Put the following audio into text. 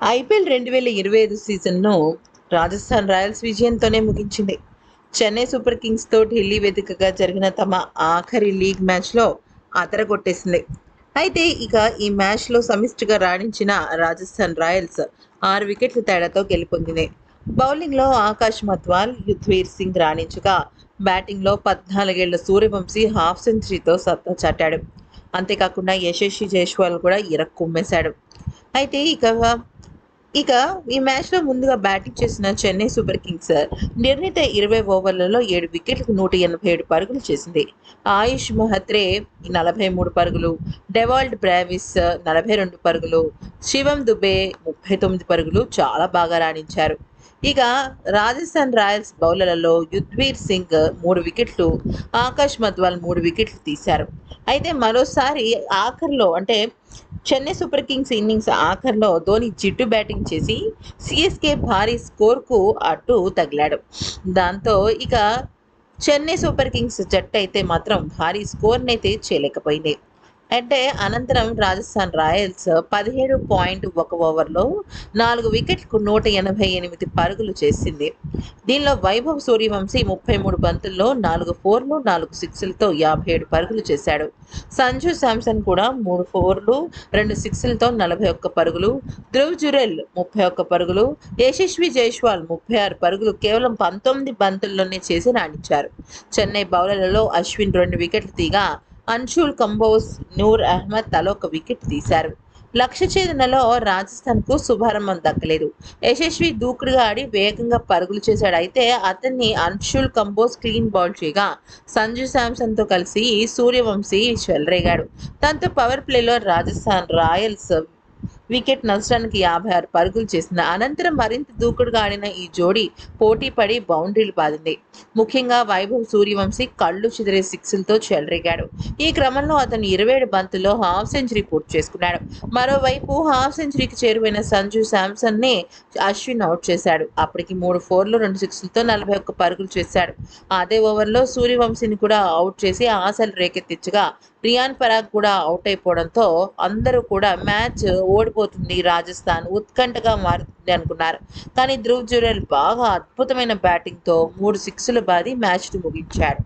IPL రెండు వేల ఇరవై ఐదు సీజన్ను రాజస్థాన్ రాయల్స్ విజయంతోనే ముగించింది. చెన్నై సూపర్ కింగ్స్తో ఢిల్లీ వేదికగా జరిగిన తమ ఆఖరి లీగ్ మ్యాచ్లో అదరగొట్టేసింది. అయితే ఇక ఈ మ్యాచ్లో సమిష్టిగా రాణించిన రాజస్థాన్ రాయల్స్ ఆరు వికెట్ల తేడాతో గెలుపొందింది. బౌలింగ్లో ఆకాష్ మత్వాల్ యుధ్వీర్ సింగ్ రాణించగా బ్యాటింగ్లో పద్నాలుగేళ్ళ సూర్యవంశీ హాఫ్ సెంచరీతో సత్తా చాటాడు. అంతేకాకుండా యశస్వి జైస్వాల్ కూడా ఇరక్కుమ్మేశాడు అయితే ఇక ఇక ఈ మ్యాచ్లో ముందుగా బ్యాటింగ్ చేసిన చెన్నై సూపర్ కింగ్స్ నిర్ణీత ఇరవై ఓవర్లలో ఏడు వికెట్లకు నూట ఎనభై ఏడు పరుగులు చేసింది. ఆయుష్ మహత్రే నలభై మూడు పరుగులు డెవాల్డ్ బ్రావిస్ నలభై రెండు పరుగులు శివం దుబే ముప్పై తొమ్మిది పరుగులు చాలా బాగా రాణించారు. ఇక రాజస్థాన్ రాయల్స్ బౌలర్లలో యుద్వీర్ సింగ్ మూడు వికెట్లు ఆకాష్ మద్వాల్ మూడు వికెట్లు తీశారు. అయితే మరోసారి ఆఖరిలో అంటే చెన్నై సూపర్ కింగ్స్ ఇన్నింగ్స్ ఆఖర్లో ధోని జిట్టు బ్యాటింగ్ చేసి సిఎస్కే భారీ స్కోర్కు అటు తగిలాడు. దాంతో ఇక చెన్నై సూపర్ కింగ్స్ జట్టు అయితే మాత్రం భారీ స్కోర్నైతే చేయలేకపోయింది. అంటే అనంతరం రాజస్థాన్ రాయల్స్ పదిహేడు పాయింట్ ఒక ఓవర్లో నాలుగు వికెట్లకు నూట ఎనభై ఎనిమిది పరుగులు చేసింది. దీనిలో వైభవ్ సూర్యవంశీ ముప్పై మూడు బంతుల్లో నాలుగు ఫోర్లు నాలుగు సిక్స్లతో యాభై ఏడు పరుగులు చేశాడు. సంజు శాంసన్ కూడా మూడు ఫోర్లు రెండు సిక్స్లతో నలభై ఒక్క పరుగులు ధ్రువ్ జురెల్ ముప్పై ఒక్క పరుగులు యశస్వి జైస్వాల్ ముప్పై ఆరు పరుగులు కేవలం పంతొమ్మిది బంతుల్లోనే చేసి రాణించారు. చెన్నై బౌలర్లలో అశ్విన్ రెండు వికెట్లు తీగా అన్షుల్ కంబోస్ నూర్ అహ్మద్ తలో ఒక వికెట్ తీశారు. లక్ష్య ఛేదనలో రాజస్థాన్కు శుభారంభం దక్కలేదు. యశస్వి దూకుడుగా ఆడి వేగంగా పరుగులు చేశాడు. అయితే అతన్ని అన్షుల్ కంబోజ్ క్లీన్ బౌల్ చేయగా సంజు శాంసన్తో కలిసి సూర్యవంశీ చెలరేగాడు దాంతో పవర్ ప్లేలో రాజస్థాన్ రాయల్స్ వికెట్ నష్టానికి యాభై ఆరు పరుగులు చేసింది అనంతరం మరింత దూకుడుగా ఆడిన ఈ జోడీ పోటీ పడి బౌండరీలు బాదింది. ముఖ్యంగా వైభవ్ సూర్యవంశీ కళ్ళు చెదిరే సిక్స్లతో చెలరేగాడు. ఈ క్రమంలో అతను ఇరవై ఏడు బంతుల్లో హాఫ్ సెంచరీ పూర్తి చేసుకున్నాడు. మరోవైపు హాఫ్ సెంచరీకి చేరువైన సంజు శాంసన్ని అశ్విన్ అవుట్ చేశాడు. అప్పటికి మూడు ఫోర్లు రెండు సిక్స్లతో నలభై ఒక్క పరుగులు చేశాడు. అదే ఓవర్లో సూర్యవంశీని కూడా అవుట్ చేసి ఆశలు రేకెత్తించగా రియాన్ పరాగ్ కూడా అవుట్ అయిపోవడంతో అందరూ కూడా మ్యాచ్ ఓడిపోతుంది రాజస్థాన్ ఉత్కంఠగా మారుతుంది అనుకున్నారు. కానీ ధ్రువ్ జురెల్ బాగా అద్భుతమైన బ్యాటింగ్తో మూడు సిక్స్లు బాది మ్యాచ్ను ముగించాడు.